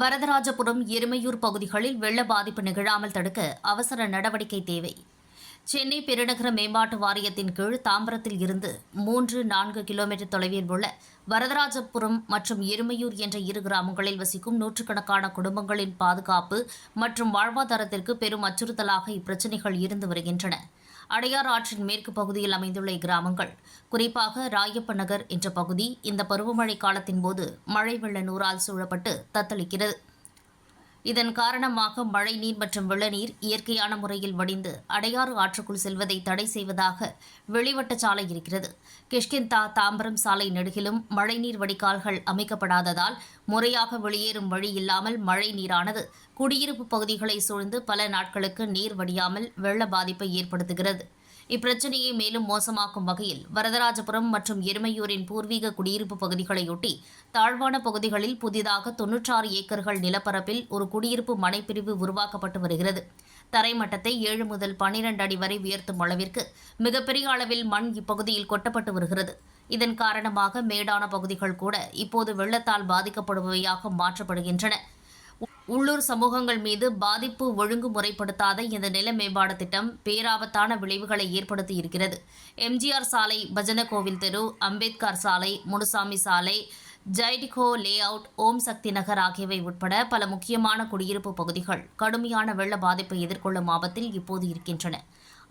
வரதராஜபுரம் எருமையூர் பகுதிகளில் வெள்ள பாதிப்பு நிகழாமல் தடுக்க அவசர நடவடிக்கை தேவை. சென்னை பெருநகர மேம்பாட்டு வாரியத்தின் கீழ் தாம்பரத்தில் இருந்து மூன்று நான்கு கிலோமீட்டர் தொலைவில் உள்ள வரதராஜபுரம் மற்றும் எருமையூர் என்ற இரு கிராமங்களில் வசிக்கும் நூற்றுக்கணக்கான குடும்பங்களின் பாதுகாப்பு மற்றும் வாழ்வாதாரத்திற்கு பெரும் அச்சுறுத்தலாக இப்பிரச்சினைகள் இருந்து வருகின்றன. அடையார் ஆற்றின் மேற்கு பகுதியில் அமைந்துள்ள இக்கிராமங்கள். குறிப்பாக ராயப்ப நகர் என்ற பகுதி இந்த பருவமழை காலத்தின் போது மழை வெள்ள நூறால் சூழப்பட்டு தத்தளிக்கிறது. இதன் காரணமாக மழைநீர் மற்றும் வெள்ளநீர் இயற்கையான முறையில் வடிந்து அடையாறு ஆற்றுக்குள் செல்வதை தடை செய்வதாக வெளிவட்ட சாலை இருக்கிறது. கிஷ்கிந்தா தாம்பரம் சாலை நெடுகிலும் மழைநீர் வடிகால்கள் அமைக்கப்படாததால் முறையாக வெளியேறும் வழி இல்லாமல் மழை நீரானது குடியிருப்பு பகுதிகளை சூழ்ந்து பல நாட்களுக்கு நீர் வடியாமல் வெள்ள பாதிப்பை ஏற்படுத்துகிறது. இப்பிரச்சனையை மேலும் மோசமாக்கும் வகையில் வரதராஜபுரம் மற்றும் எருமையூரின் பூர்வீக குடியிருப்பு பகுதிகளையொட்டி தாழ்வான பகுதிகளில் புதிதாக தொன்னூற்றாறு ஏக்கர்கள் நிலப்பரப்பில் ஒரு குடியிருப்பு மனைப்பிரிவு உருவாக்கப்பட்டு வருகிறது. தரைமட்டத்தை ஏழு முதல் பனிரெண்டு அடி வரை உயர்த்தும் அளவிற்கு மிகப்பெரிய அளவில் மண் இப்பகுதியில் கொட்டப்பட்டு வருகிறது. இதன் காரணமாக மேடான பகுதிகள் கூட இப்போது வெள்ளத்தால் பாதிக்கப்படுபவையாக மாற்றப்படுகின்றன. உள்ளூர் சமூகங்கள் மீது பாதிப்பு ஒழுங்குமுறைப்படுத்தாத இந்த நில மேம்பாடு திட்டம் பேராபத்தான விளைவுகளை ஏற்படுத்தி இருக்கிறது. எம்ஜிஆர் சாலை பஜன கோவில் தெரு அம்பேத்கர் சாலை முனுசாமி சாலை ஜைடிகோ லே அவுட் ஓம் சக்தி நகர் ஆகியவை உட்பட பல முக்கியமான குடியிருப்பு பகுதிகள் கடுமையான வெள்ள பாதிப்பை எதிர்கொள்ளும் ஆபத்தில் இப்போது இருக்கின்றன.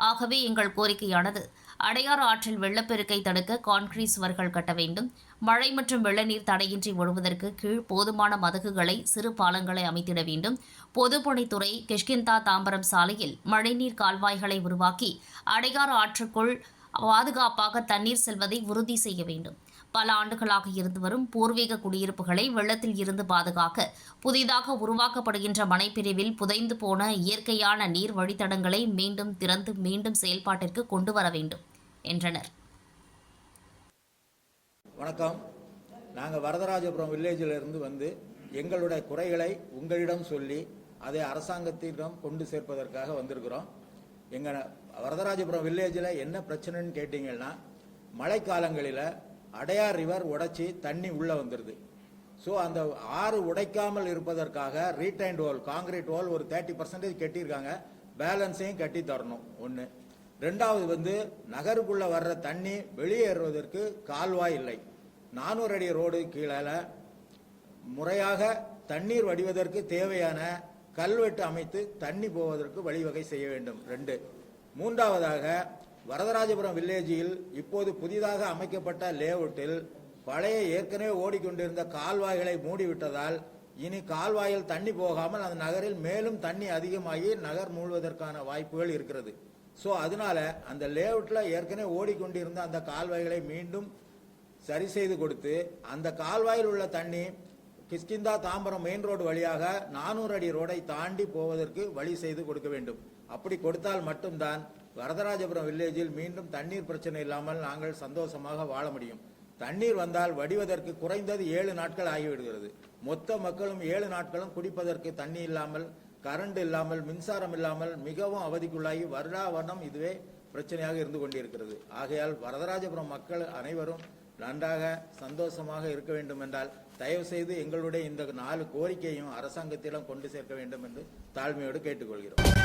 ஆகவே எங்கள் கோரிக்கையானது அடையாறு ஆற்றில் வெள்ளப்பெருக்கை தடுக்க கான்கிரீட் சுவர்கள் கட்ட வேண்டும். மழை மற்றும் வெள்ளநீர் தடையின்றி ஒழுவதற்கு கீழ் போதுமான மதகுகளை சிறு பாலங்களை அமைத்திட வேண்டும். பொதுப்பணித்துறை கிஷ்கிந்தா தாம்பரம் சாலையில் மழைநீர் கால்வாய்களை உருவாக்கி அடையாறு ஆற்றுக்குள் பாதுகாப்பாக தண்ணீர் செல்வதை உறுதி செய்ய வேண்டும். பல ஆண்டுகளாக இருந்து வரும் பூர்வீக குடியிருப்புகளை வெள்ளத்தில் இருந்து பாதுகாக்க புதிதாக உருவாக்கப்படுகின்ற மனைப்பிரிவில் புதைந்து போன இயற்கையான நீர் வழித்தடங்களை மீண்டும் திறந்து மீண்டும் செயல்பாட்டிற்கு கொண்டு வர வேண்டும் என்றனர். வணக்கம். நாங்கள் வரதராஜபுரம் வில்லேஜில் இருந்து வந்து எங்களுடைய குறைகளை உங்களிடம் சொல்லி அதை அரசாங்கத்திடம் கொண்டு சேர்ப்பதற்காக வந்திருக்கிறோம். எங்கள் வரதராஜபுரம் வில்லேஜில் என்ன பிரச்சனைன்னு கேட்டிங்கன்னா மழைக்காலங்களில் அடையார் ரிவர் உடைச்சி தண்ணி உள்ளே வந்துடுது ஸோ அந்த ஆறு உடைக்காமல் இருப்பதற்காக ரீடைன்ட் வால் காங்கிரீட் வால் ஒரு தேர்ட்டி பர்சன்டேஜ் கட்டியிருக்காங்க. பேலன்ஸையும் கட்டி தரணும். ஒன்று ரெண்டாவது வந்து நகருக்குள்ளே வர்ற தண்ணி வெளியேறுவதற்கு கால்வாய் இல்லை. நானூறு அடி ரோடு கீழே முறையாக தண்ணீர் வடிவதற்கு தேவையான கல்வெட்டு அமைத்து தண்ணி போவதற்கு வழிவகை செய்ய வேண்டும். ரெண்டு. மூன்றாவதாக வரதராஜபுரம் வில்லேஜில் இப்போது புதிதாக அமைக்கப்பட்ட லேஅவுட்டில் பழைய ஏற்கனவே ஓடிக்கொண்டிருந்த கால்வாய்களை மூடிவிட்டதால் இனி கால்வாயில் தண்ணி போகாமல் அந்த நகரில் மேலும் தண்ணி அதிகமாகி நகர் மூழ்வதற்கான வாய்ப்புகள் இருக்கிறது. ஸோ அதனால அந்த லேஅவுட்டில் ஏற்கனவே ஓடிக்கொண்டிருந்த அந்த கால்வாய்களை மீண்டும் சரி செய்து கொடுத்து அந்த கால்வாயில் உள்ள தண்ணி கிஷ்கிந்தா தாம்பரம் மெயின் ரோடு வழியாக நானூறு அடி ரோடை தாண்டி போவதற்கு வழி செய்து கொடுக்க வேண்டும். அப்படி கொடுத்தால் மட்டும்தான் வரதராஜபுரம் வில்லேஜில் மீண்டும் தண்ணீர் பிரச்சனை இல்லாமல் நாங்கள் சந்தோஷமாக வாழ முடியும். தண்ணீர் வந்தால் வடிவதற்கு குறைந்தது ஏழு நாட்கள் ஆகிவிடுகிறது. மொத்த மக்களும் ஏழு நாட்களும் குடிப்பதற்கு தண்ணி இல்லாமல் கரண்ட் இல்லாமல் மின்சாரம் இல்லாமல் மிகவும் அவதிக்குள்ளாகி வருடா வருடம் இதுவே பிரச்சனையாக இருந்து கொண்டிருக்கிறது. ஆகையால் வரதராஜபுரம் மக்கள் அனைவரும் நன்றாக சந்தோஷமாக இருக்க வேண்டும் என்றால் தயவு செய்து எங்களுடைய இந்த நாலு கோரிக்கையும் அரசாங்கத்திடம் கொண்டு சேர்க்க வேண்டும் என்று தாழ்மையோடு கேட்டுக்கொள்கிறோம்.